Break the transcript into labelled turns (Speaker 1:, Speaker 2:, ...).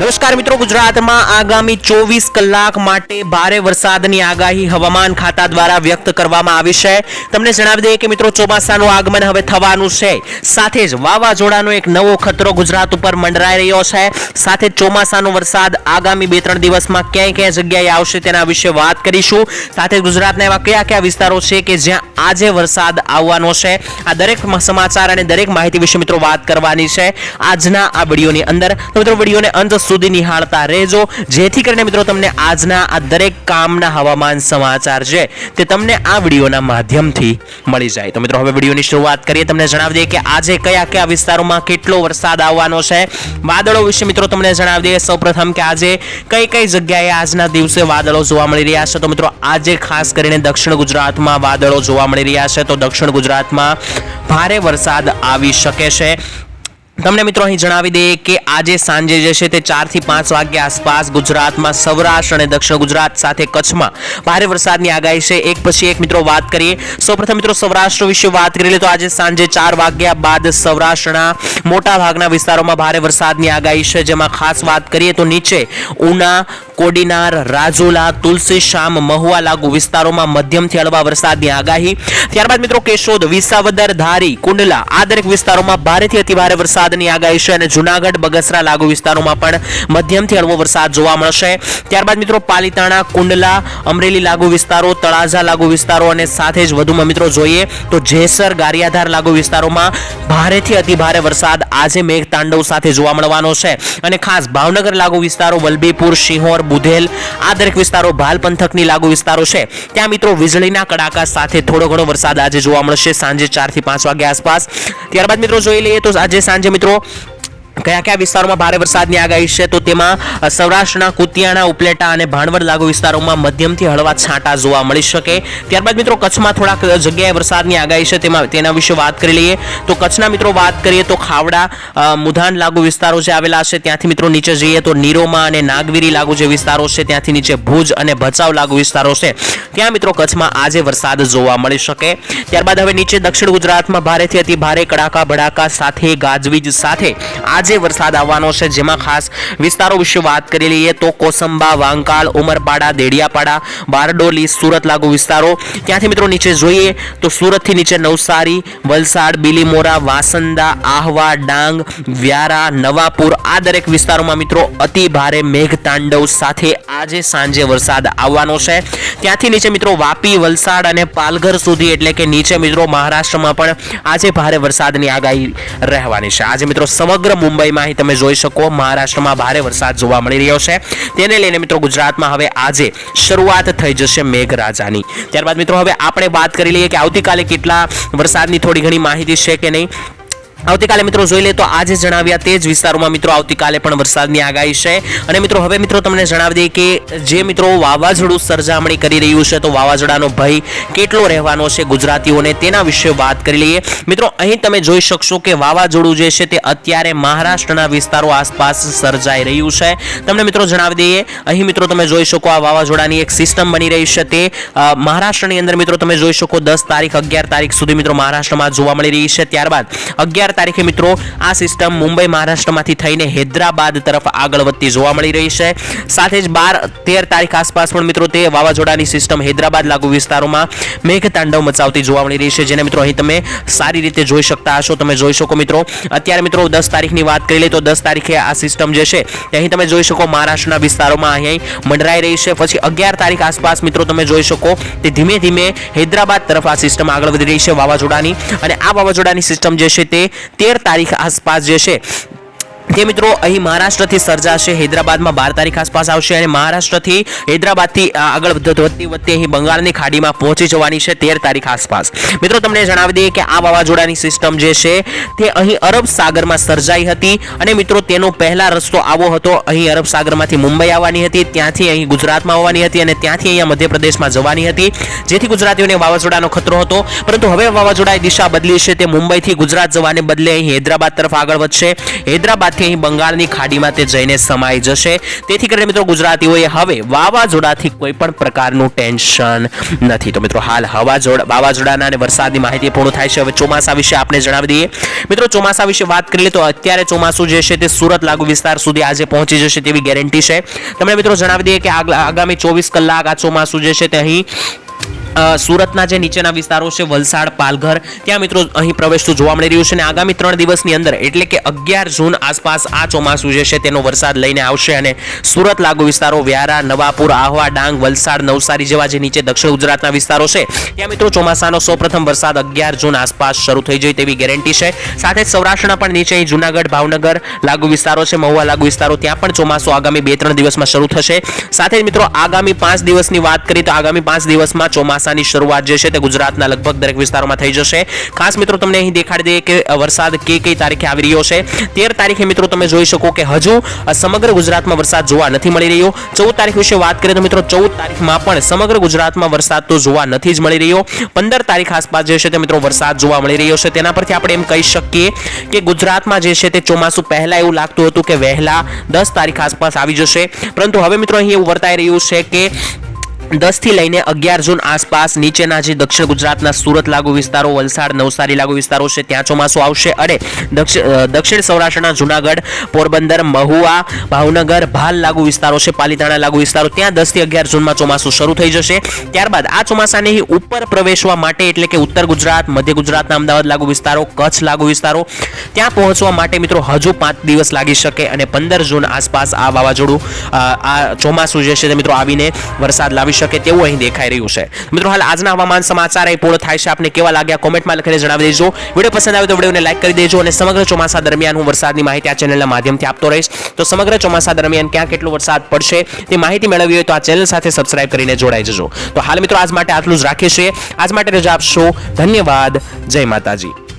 Speaker 1: નમસ્કાર મિત્રો, ગુજરાતમાં આગામી ચોવીસ કલાક માટે ભારે વરસાદની આગાહી હવામાન ખાતા દ્વારા વ્યક્ત કરવામાં આવી છે. તમને જણાવી દઈએ કે મિત્રો, ચોમાસાનું આગમન હવે થવાનું છે. સાથે જ વાવાઝોડાનો એક નવો ખતરો ગુજરાત ઉપર મંડરાઈ રહ્યો છે. સાથે ચોમાસાનો વરસાદ આગામી બે ત્રણ દિવસમાં ક્યાંય ક્યાંય જગ્યાએ આવશે તેના વિશે વાત કરીશું. સાથે ગુજરાતના એવા કયા કયા વિસ્તારો છે કે જ્યાં આજે વરસાદ આવવાનો છે? આ દરેક સમાચાર અને દરેક માહિતી વિશે મિત્રો વાત કરવાની છે આજના આ વિડીયોની અંદર. તો મિત્રો, વિડીયોને અંત સુધી નિહાળતા રહેજો. જેથી કરીને મિત્રો તમને આજના આ દરેક કામના હવામાન સમાચાર છે તે તમને આ વિડીયોના માધ્યમથી મળી જાય. તો મિત્રો હવે વિડીયોની શરૂઆત કરીએ. તમને જણાવી દઈએ કે આજે કયા કયા વિસ્તારોમાં કેટલો વરસાદ આવવાનો છે. વાદળો વિશે મિત્રો તમને જણાવી દઈએ સૌપ્રથમ કે આજે કઈ કઈ જગ્યાએ આજના દિવસે વાદળો જોવા મળી રહ્યા છે. તો મિત્રો આજે ખાસ કરીને દક્ષિણ ગુજરાતમાં વાદળો જોવા મળી રહ્યા છે. તો દક્ષિણ ગુજરાતમાં ભારે વરસાદ આવી શકે છે. તમને મિત્રો અહીં જણાવી દઈએ કે આજે સાંજે જે છે તે ચારથી પાંચ વાગ્યા આસપાસ ગુજરાતમાં સૌરાષ્ટ્ર અને દક્ષિણ ગુજરાત સાથે કચ્છમાં ભારે વરસાદની આગાહી છે. એક પછી એક મિત્રો વાત કરીએ. સૌપ્રથમ મિત્રો સૌરાષ્ટ્ર વિશે વાત કરીએ તો આજે સાંજે ચાર વાગ્યા બાદ સૌરાષ્ટ્રના મોટા ભાગના વિસ્તારોમાં ભારે વરસાદની આગાહી છે. જેમાં ખાસ વાત કરીએ તો નીચે ઉના, કોડીનાર, રાજુલા તુલસીશ્યામ મહુવા લાગુ વિસ્તારોમાં મધ્યમથી હળવા વરસાદની આગાહી. ત્યારબાદ મિત્રો કેશોદ, વિસાવદર, ધારી, કુંડલા આ દરેક વિસ્તારોમાં ભારેથી અતિભારે વરસાદની આગાહી છે અને જૂનાગઢ, બગસરા લાગુ વિસ્તારોમાં પણ મધ્યમથી હળવો વરસાદ જોવા મળશે. ત્યારબાદ મિત્રો પાલીતાણા, કુંડલા, અમરેલી લાગુ વિસ્તારો, તળાજા લાગુ વિસ્તારો અને સાથે જ વધુમાં મિત્રો જોઈએ તો જેસર, ગારિયાધાર લાગુ વિસ્તારોમાં ભારેથી અતિભારે વરસાદ આજે મેઘતાંડવ સાથે જોવા મળવાનો છે. અને ખાસ ભાવનગર લાગુ વિસ્તારો, વલભીપુર સિંહોર બુધેલ, આ દરેક વિસ્તારો ભાલ પંથકની લાગુ વિસ્તારો છે. ત્યાં મિત્રો વીજળીના કડાકા સાથે થોડો ઘણો વરસાદ આજે જોવા મળશે સાંજે ચારથી પાંચ વાગ્યા આસપાસ. ત્યારબાદ મિત્રો જોઈ લઈએ તો આજે સાંજે મિત્રો. કયા કયા વિસ્તારોમાં ભારે વરસાદની આગાહી છે તો તેમાં સૌરાષ્ટ્રના કુતિયાણા, ઉપલેટા અને ભાણવડ લાગુ વિસ્તારોમાં મધ્યમથી હળવા છાંટા જોવા મળી શકે. ત્યારબાદ મિત્રો કચ્છમાં થોડાક જગ્યાએ વરસાદની આગાહી છે તેમાં, તેના વિશે વાત કરી લઈએ. તો કચ્છના મિત્રો વાત કરીએ તો ખાવડા મુધાન લાગુ વિસ્તારો જે આવેલા છે ત્યાંથી મિત્રો નીચે જઈએ તો નીરોમાં અને નાગવીરી લાગુ જે વિસ્તારો છે ત્યાંથી નીચે ભુજ અને ભચાઉ લાગુ વિસ્તારો છે. ત્યાં મિત્રો કચ્છમાં આજે વરસાદ જોવા મળી શકે. ત્યારબાદ હવે નીચે દક્ષિણ ગુજરાતમાં ભારેથી અતિ ભારે કડાકા ભડાકા સાથે ગાજવીજ સાથે. આજે વરસાદ આવવાનો છે. જેમાં ખાસ વિસ્તારો વિશે વાત કરી લઈએ તો કોસંબા વાંકાળ ઉમરપાડા, દેડિયાપાડા, બારડોલી, સુરત લાગુ વિસ્તારો. ત્યાંથી મિત્રો નીચે જોઈએ તો સુરતથી નીચે નવસારી, વલસાડ, બિલીમોરા, વાસંદા, આહવા, ડાંગ, વ્યારા, નવાપુર આ દરેક વિસ્તારોમાં મિત્રો અતિ ભારે મેઘ તાંડવ સાથે આજે સાંજે વરસાદ આવવાનો છે. ત્યાંથી નીચે મિત્રો વાપી, વલસાડ અને પાલઘર સુધી એટલે કે નીચે મિત્રો મહારાષ્ટ્રમાં પણ આજે ભારે વરસાદની આગાહી રહેવાની છે. આજે મિત્રો સમગ્ર મુંબઈમાં અહીં તમે જોઈ શકો. મહારાષ્ટ્રમાં ભારે વરસાદ જોવા મળી રહ્યો છે. તેને લઈને મિત્રો ગુજરાતમાં હવે આજે શરૂઆત થઈ જશે મેઘરાજાની. ત્યારબાદ મિત્રો હવે આપણે વાત કરી લઈએ કે આવતીકાલે કેટલા વરસાદની થોડી ઘણી માહિતી છે કે નહીં. આવતીકાલે મિત્રો જોઈ લે તો આજે જણાવ્યા તે જ વિસ્તારોમાં મિત્રો આવતીકાલે પણ વરસાદની આગાહી છે. અને મિત્રો હવે મિત્રો તમને જણાવી દઈએ કે જે મિત્રો વાવાઝોડું સરજામણી કરી રહ્યું છે તો વાવાઝોડાનો ભય કેટલો રહેવાનો છે ગુજરાતીઓને તેના વિશે વાત કરી લઈએ. મિત્રો અહીં તમે જોઈ શકશો કે વાવાઝોડું જે છે તે અત્યારે મહારાષ્ટ્રના વિસ્તારો આસપાસ સર્જાઈ રહ્યું છે. તમને મિત્રો જણાવી દઈએ, અહીં મિત્રો તમે જોઈ શકો આ વાવાઝોડાની એક સિસ્ટમ બની રહી છે તે મહારાષ્ટ્રની અંદર મિત્રો તમે જોઈ શકો દસ તારીખ, અગિયાર તારીખ સુધી મિત્રો મહારાષ્ટ્રમાં જોવા મળી રહી છે. ત્યારબાદ અગિયાર તારીખે મિત્રો આ સિસ્ટમ મુંબઈ મહારાષ્ટ્રમાંથી થઈને હૈદરાબાદ તરફ આગળ વધતી જોવા મળી રહી છે. સાથે જ બાર તેર તારીખ આસપાસ પણ મિત્રો તે વાવાઝોડાની સિસ્ટમ હૈદરાબાદ લાગુ વિસ્તારોમાં મેઘતાંડવ મચાવતી જોવા મળી રહી છે. જેને મિત્રો અહીં તમે સારી રીતે જોઈ શકતા હશો. તમે જોઈ શકો મિત્રો, અત્યારે મિત્રો દસ તારીખની વાત કરી લઈએ તો દસ તારીખે આ સિસ્ટમ જે છે અહીં તમે જોઈ શકો મહારાષ્ટ્રના વિસ્તારોમાં અહીં મંડરાઈ રહી છે. પછી અગિયાર તારીખ આસપાસ મિત્રો તમે જોઈ શકો તે ધીમે ધીમે હૈદરાબાદ તરફ આ સિસ્ટમ આગળ વધી રહી છે વાવાઝોડાની. અને આ વાવાઝોડાની સિસ્ટમ જે છે તે તેર તારીખ આસપાસ જે છે તે મિત્રો અહીં મહારાષ્ટ્રથી સર્જાશે, હૈદરાબાદમાં બાર તારીખ આસપાસ આવશે અને મહારાષ્ટ્રથી હૈદરાબાદથી આગળ વધ- વધતી વધતી અહીં બંગાળની ખાડીમાં પહોંચી જવાની છે તેર તારીખ આસપાસ. મિત્રો તમને જણાવી દઈએ કે આ વાવાઝોડાની સિસ્ટમ જે છે, તે અહીં અરબ સાગરમાં સર્જાઈ હતી અને મિત્રો તેનો પહેલા રસ્તો આવો હતો. અહીં અરબ સાગરમાંથી મુંબઈ આવવાની હતી, ત્યાંથી અહીં ગુજરાતમાં આવવાની હતી અને ત્યાંથી અહીંયા મધ્યપ્રદેશમાં જવાની હતી. જેથી ગુજરાતીઓને વાવાઝોડાનો ખતરો હતો. પરંતુ હવે વાવાઝોડાએ દિશા બદલી છે, તે મુંબઈથી ગુજરાત જવાને બદલે અહીં હૈદરાબાદ તરફ આગળ વધશે. હૈદરાબાદથી ત્યારથી અહીં બંગાળની ખાડીમાં તે જઈને સમાઈ જશે. તેથી કરીને મિત્રો ગુજરાતીઓએ હવે વાવાઝોડાથી કોઈ પણ પ્રકારનું ટેન્શન નથી. તો મિત્રો હાલ હવાઝોડા વાવાઝોડાના અને વરસાદની માહિતી પૂર્ણ થાય છે. હવે ચોમાસા વિશે આપણે જણાવી દઈએ. મિત્રો ચોમાસા વિશે વાત કરીએ તો અત્યારે ચોમાસું જે છે તે સુરત લાગુ વિસ્તાર સુધી આજે પહોંચી જશે તેવી ગેરંટી છે. તમને મિત્રો જણાવી દઈએ કે આગામી ચોવીસ કલાક આ ચોમાસું જે છે તે અહીં સુરતના જે નીચેના વિસ્તારો છે, વલસાડ, પાલઘર, ત્યાં મિત્રો અહીં પ્રવેશતું જોવા મળી રહ્યું છે અને આગામી ત્રણ દિવસની અંદર, એટલે કે અગિયાર જૂન આસપાસ આ ચોમાસું જે છે તેનો વરસાદ લઈને આવશે અને સુરત લાગુ વિસ્તારો, વ્યારા, નવાપુર, આહવા, ડાંગ, વલસાડ, નવસારી જેવા જે નીચે દક્ષિણ ગુજરાતના વિસ્તારો છે, ત્યાં મિત્રો ચોમાસાનો સૌપ્રથમ વરસાદ અગિયાર જૂન આસપાસ શરૂ થઈ જાય તેવી ગેરંટી છે. સાથે જ સૌરાષ્ટ્રના પણ નીચે અહીં જુનાગઢ, ભાવનગર લાગુ વિસ્તારો છે, મહુવા લાગુ વિસ્તારો, ત્યાં પણ ચોમાસું આગામી બે ત્રણ દિવસમાં શરૂ થશે. સાથે જ મિત્રો આગામી પાંચ દિવસની વાત કરીએ તો આગામી પાંચ દિવસમાં ચોમાસાની શરૂઆત જે છે તે ગુજરાતના લગભગ દરેક વિસ્તારોમાં થઈ જશે. ખાસ મિત્રો, તમને અહીં દેખાડી દઈએ કે વરસાદ કઈ કઈ તારીખે આવી રહ્યો છે. તેર તારીખે મિત્રો, તમે જોઈ શકો કે હજુ સમગ્ર ગુજરાતમાં વરસાદ જોવા નથી મળી રહ્યો. ચૌદ તારીખ વિશે વાત કરીએ તો મિત્રો, ચૌદ તારીખમાં પણ સમગ્ર ગુજરાતમાં વરસાદ તો જોવા નથી જ મળી રહ્યો. પંદર તારીખ આસપાસ જે છે તે મિત્રો, વરસાદ જોવા મળી રહ્યો છે. તેના પરથી આપણે એમ કહી શકીએ કે ગુજરાતમાં જે છે તે ચોમાસું પહેલા એવું લાગતું હતું કે વહેલા દસ તારીખ આસપાસ આવી જશે. પરંતુ હવે મિત્રો, અહીં એવું વર્તાઈ રહ્યું છે કે દસથી લઈને અગિયાર જૂન આસપાસ નીચેના જે દક્ષિણ ગુજરાતના સુરત લાગુ વિસ્તારો, વલસાડ, નવસારી લાગુ વિસ્તારો છે, ત્યાં ચોમાસું આવશે. અને દક્ષિણ સૌરાષ્ટ્રના જુનાગઢ, પોરબંદર, મહુવા, ભાવનગર, ભાલ લાગુ વિસ્તારો છે, પાલીતાણા લાગુ વિસ્તારો, ત્યાં દસથી અગિયાર જૂનમાં ચોમાસું શરૂ થઈ જશે. ત્યારબાદ આ ચોમાસાને ઉપર પ્રવેશવા માટે એટલે કે ઉત્તર ગુજરાત, મધ્ય ગુજરાતના અમદાવાદ લાગુ વિસ્તારો, કચ્છ લાગુ વિસ્તારો, ત્યાં પહોંચવા માટે મિત્રો હજુ પાંચ દિવસ લાગી શકે અને પંદર જૂન આસપાસ આ વાવાઝોડું આ ચોમાસું જે છે તે મિત્રો આવીને વરસાદ લાવી શકે તેવું અહીં દેખાઈ રહ્યું છે. મિત્રો, હાલ આજના હવામાન સમાચાર એ પૂર્ણ થાય છે. આપને કેવા લાગ્યા કોમેન્ટમાં લખીને જણાવી દેજો. વીડિયો પસંદ આવે તો વિડીયોને લાઈક કરી દેજો અને સમગ્ર ચોમાસા દરમિયાન હું વરસાદની માહિતી આ ચેનલના માધ્યમથી આપતો રહીશ. તો સમગ્ર ચોમાસા દરમિયાન ક્યાં કેટલો વરસાદ પડશે તે માહિતી મેળવવી હોય તો આ ચેનલ સાથે સબસ્ક્રાઇબ કરીને જોડાઈ જજો. તો હાલ મિત્રો, આજ માટે આટલું જ રાખીએ છીએ. આજ માટે રજા આપશો. ધન્યવાદ. જય માતાજી.